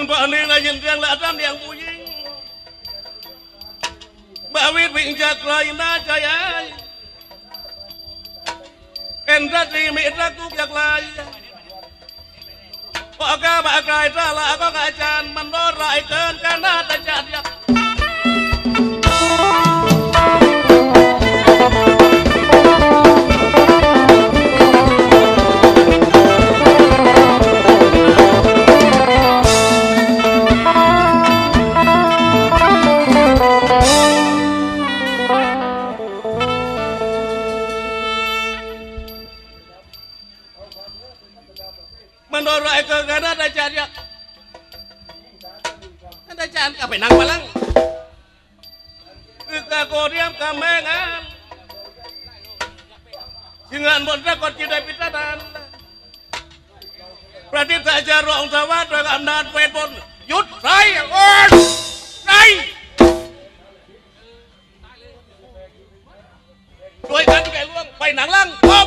มันป่านนี้ละยินเสียงและทำเสียงผู้หญิงบาวิดวิ่งจ เอ็นรัตรีมีรักทุกอย่าไอ้ก็กรน่าตาจัดยักมันอาจารย์ยักอาจารย์ก็ไปนั่งมาลังคือกาโกเรียมกับแม่งานจึงงานบนสะกดจิตได้พิจารณาประดิษฐ์อาจารย์รองสวัสดิ์ด้วยอำนาจเวทมนต์หยุดไรโอนไรด้วยกันแก่ล่วงไปหนังลังพบ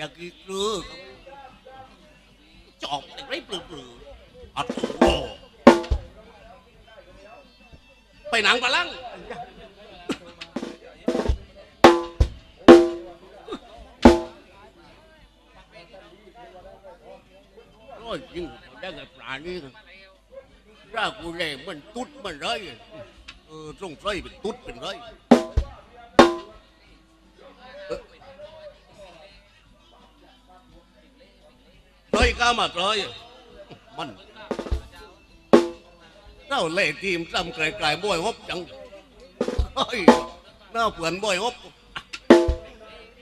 อยากีกเลือจอบแต่ไรเปลือเปลืออัดโอ้ไปหนังปะลังโอ้ยจริงได้กับปลานี่ร่ากูแรงมันตุ๊ดมันไรเออต้องใส่เป็นตุ๊ดเป็นไรเไรก้ามาไรมันเราเล่ทีมซ้ำไกลๆบ่อยฮบจังเฮ้ยน่าเผื่อนบ่อยฮบ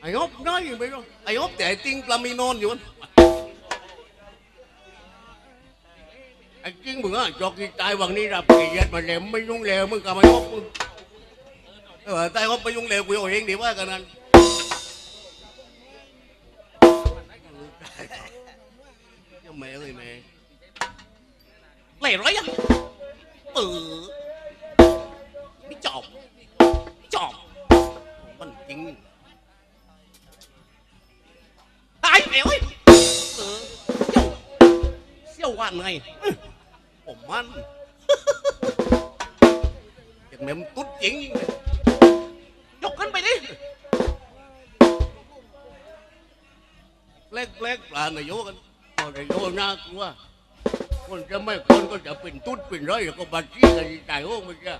ไอ้ฮบน้อยไม่รู้ไอ้ฮบแต่ไอ้ติงปลามีนอนอยู่นั่นไอ้จริงมึงอะจอกที่ตายวันนี้รับเกียรติมาแล้วไม่ยุ่งแล้วมึงกับไม่ยกมึงเออตายก็ไปยุ่งแล้วกูเอาเองดีว่ากันนั้น เจ้าแม่เอ้ยแม่ไหลร้อยอะปือไม่จอบไม่จอบมันจริงตายเอ้ยเออเจ้าเสี่ยววันไงอื้อผมมันอย่างแม่มนตุ๊ดจริงยกขึ้นไปดิเล็กเล็กปลาหน่อยโยกัน พอได้โยน่ากลัวคนจะไม่คนก็จะเป็นตุ๊ดเป็นร้อยก็บัตรที่กันใจโอ้ไม่ใช่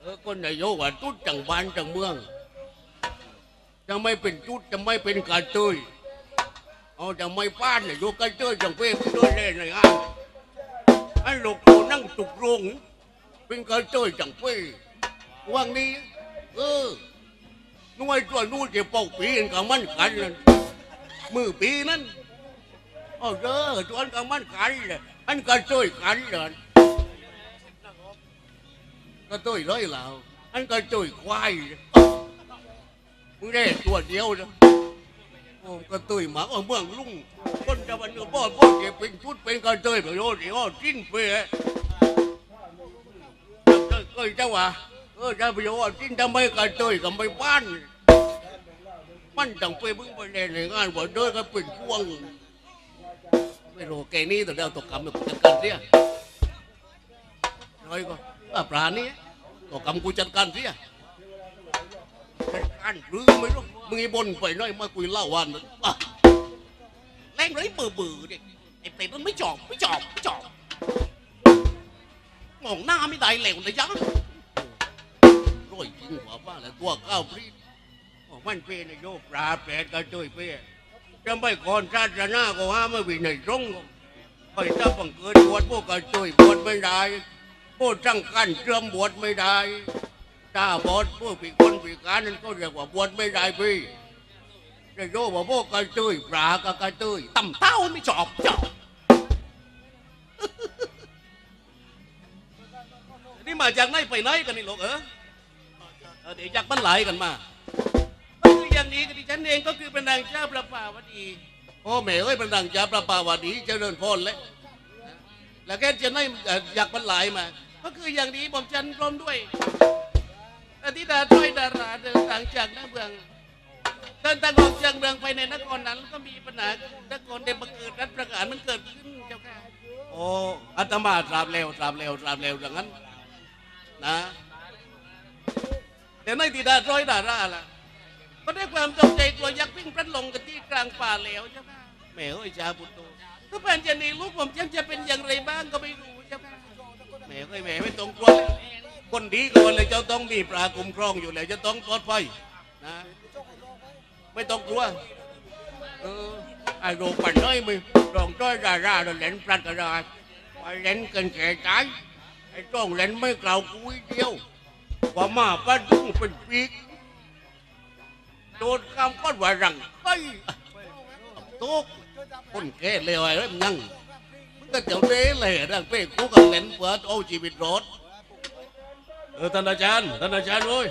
เออคนไหนโยว่าตุ๊ดจังบ้านจังเมือง จะไม่เป็นตุ๊ดจะไม่เป็นกาเตยเอาจะไม่ป้านเนี่ยโยกันเจอจังเป้ด้วยเลยนะอะไอ้ลูกโตนั่งตุกรงเป็นกันเจอจังเป้ว่างนี้ เออนุ่ยตัวนู่นจะปอกปีนกับมันกันนั่นมือปีนั้น เอาเด้อตัวนั้นกับมันกันเลยอันกันเจอกันเลยก็ตัวเลยแล้วอันกันเจอควายมึงได้ตัวเดียวนะโอ้กระตุยหมาเอาเมืองลุงคนจะมันก็บ่บ่เก็บเป็นชุดเป็นกระเตยไปโยเดียวจิ้นไปเลยเคยเจ้าว่าเออจะไปโยจิ้นทำไมกระเตยกับไม่บ้านมันจังไปมึงไปเล่นในงานว่เดินก็เป็นพวง ไม่รู้แกนี่แต่เดียวตกกรรมกูจัดการเสียน้อยก็ว่าปลานี้ตกกรรมกูจัดการเสีย ăn rư mấy lúc mười bồn phải nói mà quỳ lao hoàn à. lên đấy bờ bờ đi em thấy nó mới chọn mới chọn mới chọn ngọn na mới đại lèo này chứ rồi chính quả ba là tua cao pri มันเป็นโยปลาแปดกระจุยเป้ จะไม่ก่อนชาติหน้าก็ว่ามไม่วินัยตรงไปไปถ้าบังเกิดบวชพวกกระจุยบวชไม่ได้พวกจังกันเชื่อมบวชไม่ได้ถ้าบวชพวกปีคนปีการนั้นก็เรียกว่าบวชไม่ได้พี่จะโยว่าพวกกระจุยปลากับกระจุยต่ำเต้าไม่ชอบจอบนี่มาจากไหนไปไหนกันนี่ลูกเออเดี๋ยวจากบ้านไหลกันมา นี้ก็ดิฉันเองก็คือเป็นนางเจ้าประภาวดีพ่อแม่เอ้ยเป็นดังจ่าประปาวดีเจริญพรเลยแล้วแกจะไหนเอ่อยากบ้านไหลมา ก็คืออย่างนี้ผมจันร้อมด้วยอธิดาถ้อยดาราเดินทางจากหน้าเมืองเดินทางออกจากเมืองไปในนครนั้นก็มีปัญหานครเดบังเกิดรัฐประหารมันเกิดขึ้นเจ้าค่ะโอ้อาตมาตราบเร็วตราบเร็วตราบเร็วอย่างนั้นนะแต่ในติดาร้อยดาราล่ะ ก็ได้ความตกใจกลัวยักษ์วิ่งพลัดหลงกันที่กลางป่าแล้วเจ้าค่ะแม่เอ้ยชาบุตรโตถ้าแผ่นจะหนีลูกผมยังจะเป็นอย่างไรบ้างก็ไม่รู้เจ้าค่ะแม่เอ้ยแม่ไม่ต้องกลัวเลยคนดีก่อนเลยจะต้องมีปลาคุ้มครองอยู่แล้วจะต้องปลอดภัยนะไม่ต้องกลัวเออไอ้โรคปันน้อยมึงรองจ้อยดาราเราเล่นปลัดกระดาษไปเล่นกันแก่ใจไอ้ต้องเล่นไม่เกล่าวกุ้ยเดียวว่ามาป้าดุ้งเป็นปีก โดนคำก้อนว่ารังเฮ้ยทุกคนแก่เลวไอ้เรื่องยังมึงก็เจ้าเด้เลยเรื่องเป้กูกับเล่นเปิดเอาชีวิตรถเออท่านอาจารย์ท่านอาจารย์โว้ย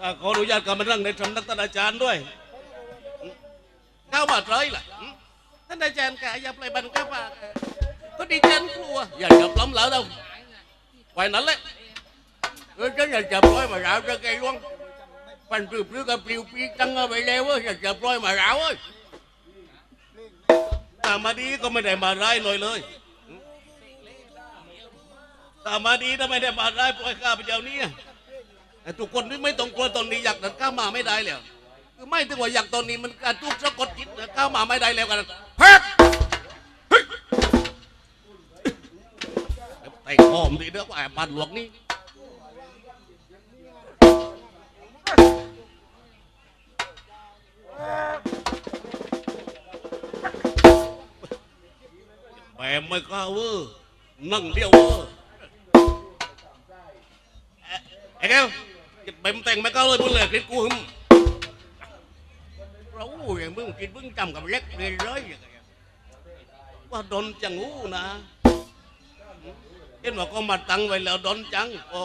ถ้าขออนุญาตกลับมานั่งในสำนักท่านอาจารย์ด้วยเข้ามาเลยล่ะท่านอาจารย์กะอย่าปล่อยบันก้าปากอะก็ดิฉันกลัวอย่าจับล้ำเหลา đâu ไว้นั้นแหละเออฉันอย่าจับร้อยมาราวจะไกลล่วง ปันปลื้มปลื้กับปลิวปีจังเอาไปแล้วเว้ยอย่าจับร้อยมาราวเว้ยตามมาดีก็ไม่ได้มาร้ายหน่อยเลยตามมาดีถ้าไม่ได้มาร้ายปล่อยข้าพเจ้าเนี่ยแต่ทุกคนนี่ไม่ต้องกลัวตอนนี้อยากเดินข้ามมาไม่ได้แล้วคือไม่ถึงว่าอยากตอนนี้มันการทุกข์สะกดจิตเดินข้ามมาไม่ได้แล้วกันแพ็คเฮ้ยแต่หอมดีเด้อว่าไอ้บ้านหลวงนี่ แหมไม่กล้าเวอร์นั่งเดียวเวอร์เอ๊ะไอ้แก้วจะเบ่มแต่งไม่กล้าเลยมึงเลยคลิปกูหึมเราอย่างมึงกินมึงจำกับเล็กเลยเลยว่าดนจังหูนะเห็นว่าก็มาตั้งไว้แล้วดนจังโอ้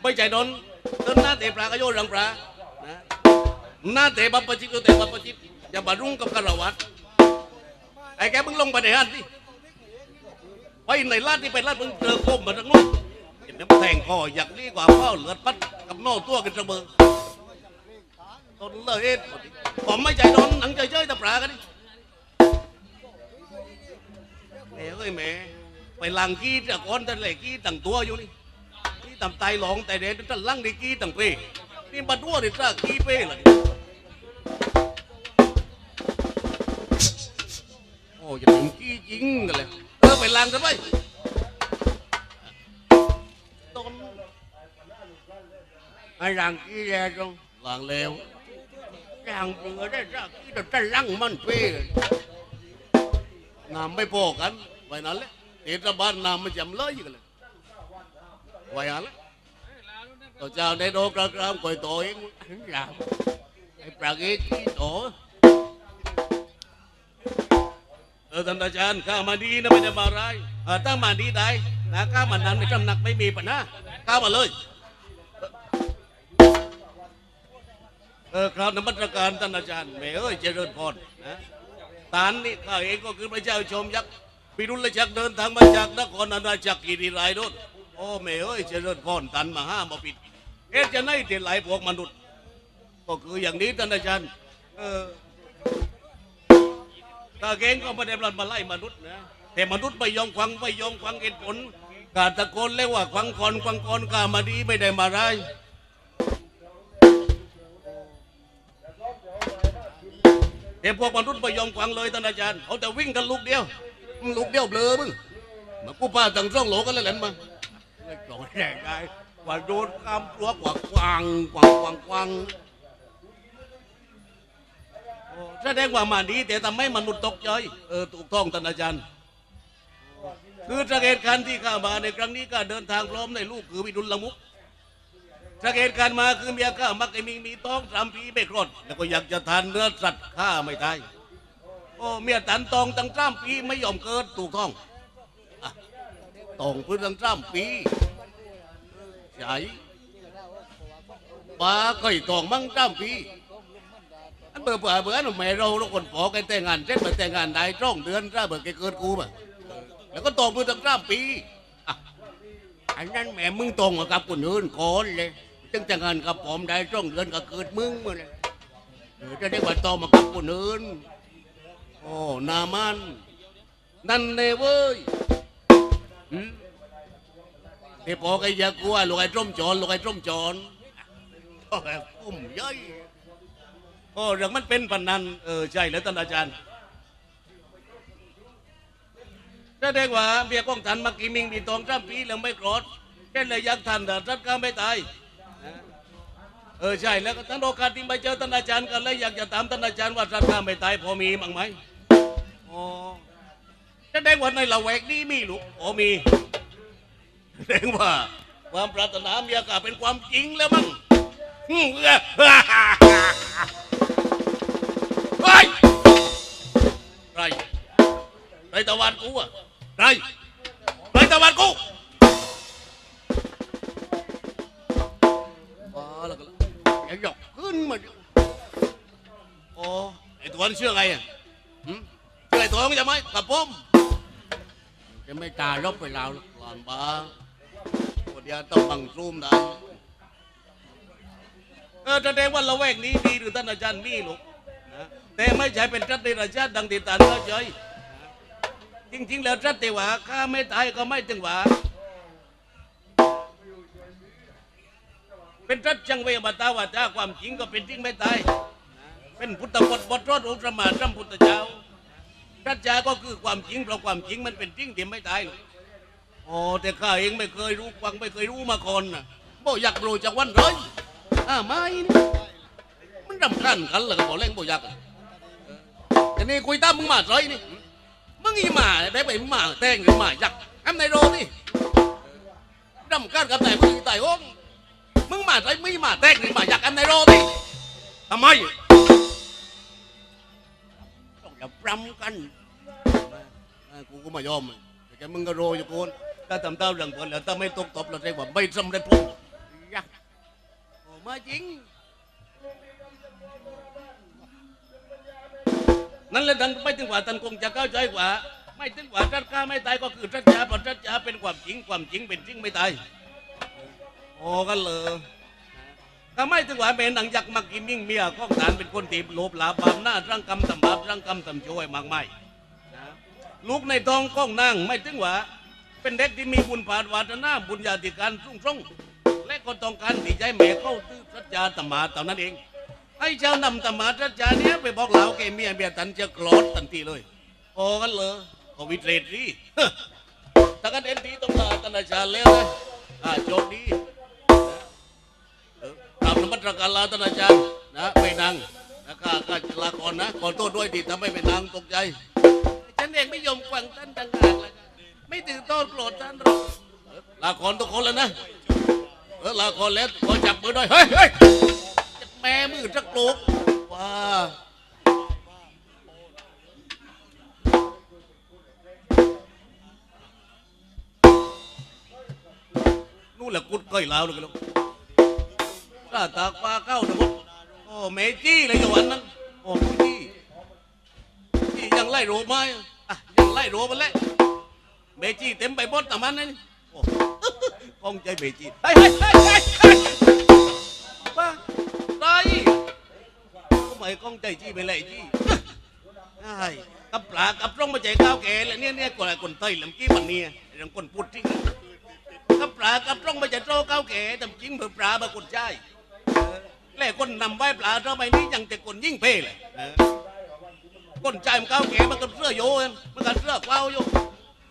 ไม่ใช่ดนดนหน้าเตะปลาก็โยนรังปลานะ หน้าเตะบัปปะจิตก็เตะบัปปะจิตอย่าบารุ่งกับกระวัดไอ้แกมึงลงไปในฮันสิไปในลาดที่ไปลาดมึงเจอโคมมาทางนู้นเห็นน้ำแทงคออยากดีกว่าเฝ้าเหลือดปัดกับโน่ตัวกันเสมอตนเลยเอ็ดผมไม่ใจดนหนังใจเจ้ยต่ปลากันดิแม่เอ้ยแม่ไปลังกี้จากก้อนทะเหลกี้ตั้งตัวอยู่นี่นี่ตำไตหลงแต่เด็ดตั้งลังดีกี้ตั้งป้ นี่มาดัวดิจ้ากี้เป้เลยโอ้อย่าเป็นขี้จริงกันเลยเออไปลังกันไปต้นไอ้รังขี้แย่จังลังเลวรังเบื่อได้รักขี้แต่จะลังมันเป้น้ำไม่พอกันไว้นั้นแหละเทศบาลน้ำมันจำเลยกันเลยไว้นั้นแหละ ตัวเจ้าในโดกระกรามก่อยโตเองหลามไอ้ปลาเกขี้โตเออท่านอาจารย์ข้ามาดีนะไม่ได้มาร้ายเออถ้ามาดีได้นะข้ามานั้นในตำหนักไม่มีปัญหาข้ามาเลยเออครับนมัตรการท่านอาจารย์แม่เอ้ยเจริญพรนะตานนี่ข้าเองก็คือพระเจ้าชมยักษ์พิรุณจักรเดินทางมาจากนครอาณาจักรกิริรายโน่นโอ้แม่เอ้ยเจริญพรตันมาห้ามาปิด เอ๊ะจะไหนเต็ไหลพวกมนุษย์ ก็คืออย่างนี้ท่านอาจารย์เออตาเก่งก็ไม่ได้บลันมาไล่มนุษย์นะแต่มนุษย์ไม่ยอมฟังไม่ยอมฟังเหตุผลกาตะโกนเรียกว่าฟังก่อนฟังก่อนกามาดีไม่ได้มาได้ายแต่พวกมนุษย์ไม่ยอมฟังเลยท่านอาจารย์เขาแต่วิ่งกันลูกเดียวมึงลูกเดียวเบลอมึงมากูป้าตั้งร่องโหลกันแล้วแหละมาไม่จอดได้ได้ ว่าโดนกำตัวกว่ากวางกวางกวางกวางโอ้แสดงว่ามาดีแต่ทำให้มนุษย์ตกใจเออถูกต้องท่านอาจารย์ คือสเกตการที่ข้ามาในครั้งนี้ก็เดินทางพร้อมในลูกคือวิดุลละมุกสเกตการมาคือเมียข้ามักจะมีมีท้องสามปีไม่คลอดแล้วก็อยากจะทานเนื้อสัตว์ข้าไม่ได้โอ้เมียตันตองตั้งสามปีไม่ยอมเกิดถูกต้องอตองเพื่อตั้งสามปี ใช่ป้าเคยตองมั่งสามปีอันเบื่อเบื่อเบื่อหนุ่มแม่เราทุกคนพอกันแต่งงานเสร็จมาแต่งงานได้จ้องเดือนถ้าเบื่อแกเกิดกูป่ะแล้วก็ตรงมือตั้งสามปีอะอันนั้นแม่มึงตรงกับคนอื่นก่อนเลยจึงจะงานกับผมได้ตรงเดือนก็เกิดมึงมาเลยเดี๋ยวจะได้ว่าตรงมากับคนอื่นโอ้นามันนั่นเลยเว้ย หืมเดี๋ยวพอไอ้ยากลัวลูกไอ้ต้มจอนลูกไอ้ต้มจอนโอ้ยปุ่มย่อยโอ้เรื่องมันเป็นปันนันเออใช่แล้วท่านอาจารย์แสดงว่าเมียของท่านมากิมิงมีตองจ้ำปีแล้วไม่โกรธแค่เลยอยากท่านแต่ท่านก็ไม่ตายเออใช่แล้วก็ท่านโอกาสที่มาเจอท่านอาจารย์กันเลยอยากจะถามท่านอาจารย์ว่าท่านก็ไม่ตายพอมีมั้งไหมอ๋อแสดงว่าในละแวกนี้มีลูกอ๋อมี แสดงว่าความปรารถนาเมียก็เป็นความจริงแล้วมั้งอืมเอ้อเฮ้ยไรไรตะวันกูอะไรไรตะวันกูมาแล้วก็ยังหยอกขึ้นมาดิโอ้ไอ้ตะวันเชื่อไงอะหืมเชื่อไอ้ตะวันใช่ไหมกับผมจะไม่ตายลบไปแล้วหรอกหลอนบ้า เดียวต้องบังซูมได้เออแสดงว่าละแวกนี้มีหรือท่านอาจารย์มีลูกนะแต่ไม่ใช่เป็นรัฐเดรัจฉานดังที่ตานเข้าใจจริง ๆ แล้วรัฐเทวาข้าไม่ตายก็ไม่ถึงหว่าเป็นรัฐจังเวบตาวาจาความจริงก็เป็นจริงไม่ตาย เป็นพุทธบทบทรอดองค์สมมาสัมพุทธเจ้ารัชจาก็คือความจริงเพราะความจริงมันเป็นจริงที่ไม่ตายหรอก อ๋อแต่ข้าเองไม่เคยรู้ฟังไม่เคยรู้มาก่อนนะบ่อยากรู้จากวันเลยอ่าไม่นะมันรำคาญกันเลยก็บอกเล่นบ่อยากอะเออแต่นี่คุยตามมึงมาเลยนี่มึงอีหมาได้ไปมึงมาแต่งหรือหมายักษ์แอมในโรนี่รำคาญกับไหนมึงอีตายโอ้งมึงมาใส่มีมาแตกหรือมาอยากกันในโรดิทำไมต้องจะปรำกันเออกูก็ไม่ยอมแต่แกมึงก็โรอยู่กูน ถ้าทำเต้าเรื่องเพื่อนแล้วถ้าไม่ตกตบเราเรียกว่าไม่สำเร็จผลยักษ์โอ้มาจริง นั่นแหละท่านไม่ถึงว่าท่านคงจะเข้าใจกว่า ไม่ถึงว่ารัฐข้าไม่ตายก็คือรัฐจาเพราะรัฐจาเป็นความจริงความจริงเป็นจริงไม่ตายโอ้กันเลยถ้าไม่ถึงว่าเป็นหนังยักษ์มักกินมิ่งเมียของฐานเป็นคนตีบโลบหลาบาปหน้าร่างกรรมตำบาปร่างกรรมตำช่วยมากมายนะลูกในท้องก้องนั่งไม่ถึงว่า เป็นเด็กที่มีบุญผาดวาสนาบุญญาธิการสุ่งส่งและก็ต้องการที่จะให้แม่เข้าตื้อสัจจาตมาเท่านั้นเองให้เจ้านำตมาสัจจาเนี้ยไปบอกเหล่าแกเมียเมียตันจะกรอดทันทีเลยโอ้กันเลยโอวิเทรดรีถ้ากันเอ็นทีต้องลาตนาจารย์แล้วนะอ่าโชคดีนะเออกราบนมัตการลาตนาจารย์นะไปนั่งนะข้าข้าจะลาก่อนนะขอโทษด้วยที่ทำให้ไปนางตกใจฉันเองไม่ยอมฟังท่านต่างหากเลย ไม่ถือโทษโกรธท่านหรอกลาก่อนทุกคนแล้วนะเออลาก่อนแล้วขอจับมือหน่อยเฮ้ยเฮ้ยจับแม่มือจักโกรกว้านู่นแหละกุดก้อยลาวเลยกันแล้วตาตากปลาเข้านะมดโอ้เมจี้เลยอย่างวันนั้นโอ้เมจี้ยังไล่โรมาอะยังไล่โรมาแล้ว เมจี้เต็มไปหมดแต่มันนั่นโอ้กองใจเมจี้เฮ้ยเฮ้ยเฮ้ยเฮ้ยเฮ้ยบ้าไรก็ไม่กองใจจี้ไปเลยจี้ไอ้กับปลากับร่องมาใจก้าวแก่แล้วเนี่ยเนี่ยคนอะไรคนไทยลำกี้มันเนี่ยเรื่องคนพูดทิ้งกับปลากับร่องมาใจโตก้าวแก่ทำจริงเพื่อปลามาคนใจเออแล้วคนนำไว้ปลาทำไมนี่ยังแต่คนยิ่งเพ่เลยเออคนใจมันก้าวแก่มันก็เสื้อโยนมันก็เสื้อเฝ้าโยแต่กับเมจี้จองนั้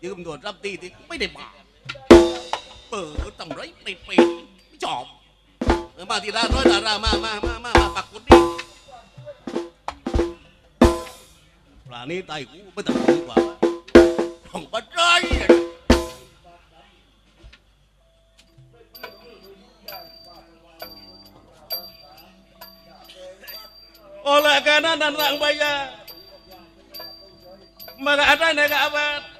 ตั้งปักพวกพี่น้องลูกทิศลูกอ้าเขาอาตมเติบติดาร้อยดาราให้กันวดรับตีที่ไม่ได้มาเปิดตำไรปิดปิดไม่จอบเออมาทีดาร้อยดารามามามามามาปักคนนี้ปลานี้ตายกูไม่ต้องดีกว่าผมก็ใจ oleh karena dan orang bayar maka ada negara abad Ondai pengbat pulja Bawa taruti เพราะอาจารย์ได้แปะเพื่อะการีพอเป็นทีปะทุกได้ทุกเวลา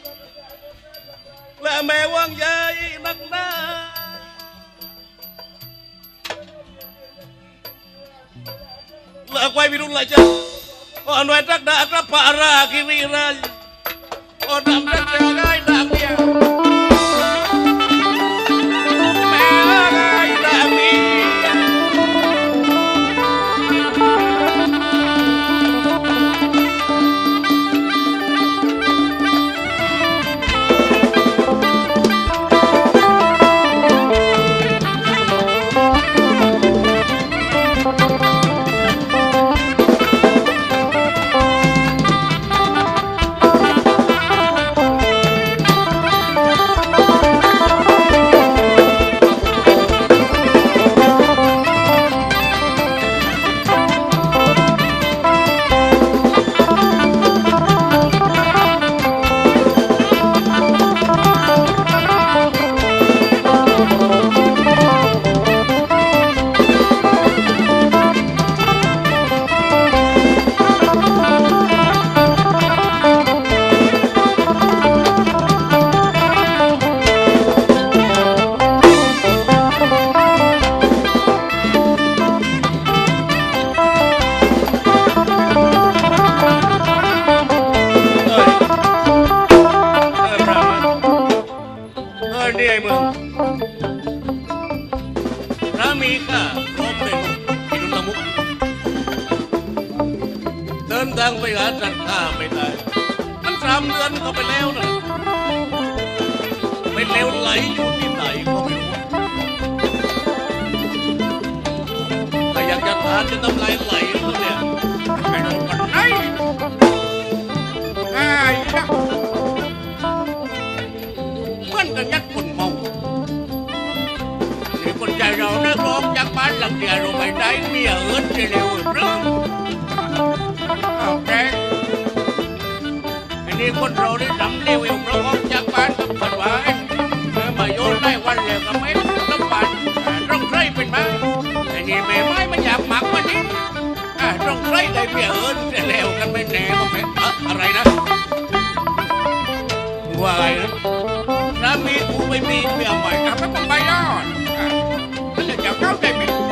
และแม่วัางใหญ่นักนาลิกไว้วิรุลยจ้ะอ่อนไว้รักดากระปาราคิรีราอ่อนดำรักเจ้าได้ดังเนี่ย จะทานจะน้ำลายไหลแล้วเนี่ยไปดูกันไหนไอ้นะเหมือนกันยัดคนเมานี่คนใจเรานักร้องจากบ้านหลังเดียวเราไม่ได้เมียเอิญเร็วๆหรือโอเคอันนี้คนเราได้ทำเร็วเอวเราออกจากบ้านกับคนว่าเอ้เมื่อมาโยนได้วันแล้วก็ไม่ต้องบ้านต้องใครเป็นมาอันนี้แม่ไม้มัน ต้องใครได้เพียเอิญเร็วกันไม่แน่ก็ไม่เอะอะไรนะว่าอะไรนะสามีกูไม่มีเมียใหม่กับไม่ต้องไปยอดอะมันจะจับเก้าได้ไหม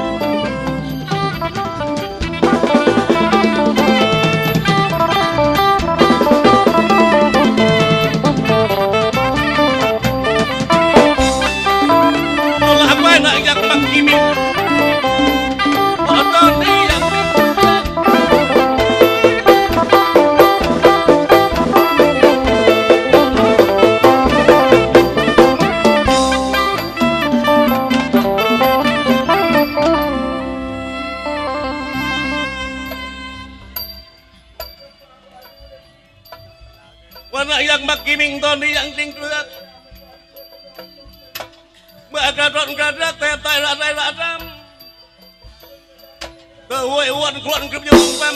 กรึบอยู่แฟม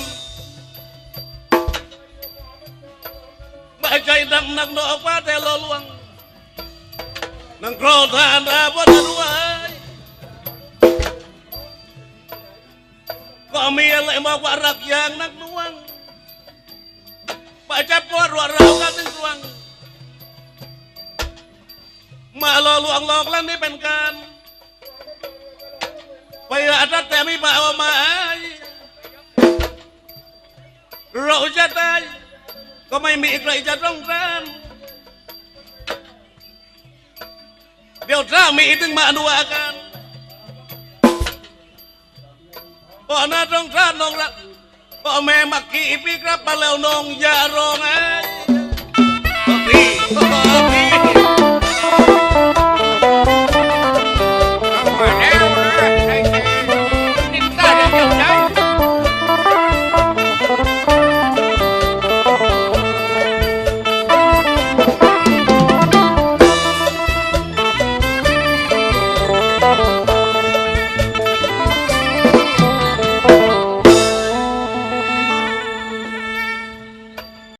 ไม่ใจดำนักดอกว่าแต่ละลวงนังกรธทานอาบวันรวย ก็มีอะไรมาว่ารักอย่างนักหน่วงไปจับปวดรัวเรากันถึงดวง มาลอลวงหลอกแล้วนี่เป็นการไปอาทัดแต่ไม่มาเอามา เราจะตายก็ไม่มีใครจะต้องการเดี๋ยวถ้ามีถึงมาดูอาการพ่อหน้าต้องทานน้องรักพ่อแม่มักกี้พี่ครับมาแล้วน้องอย่าร้องไห้พี่พ่อ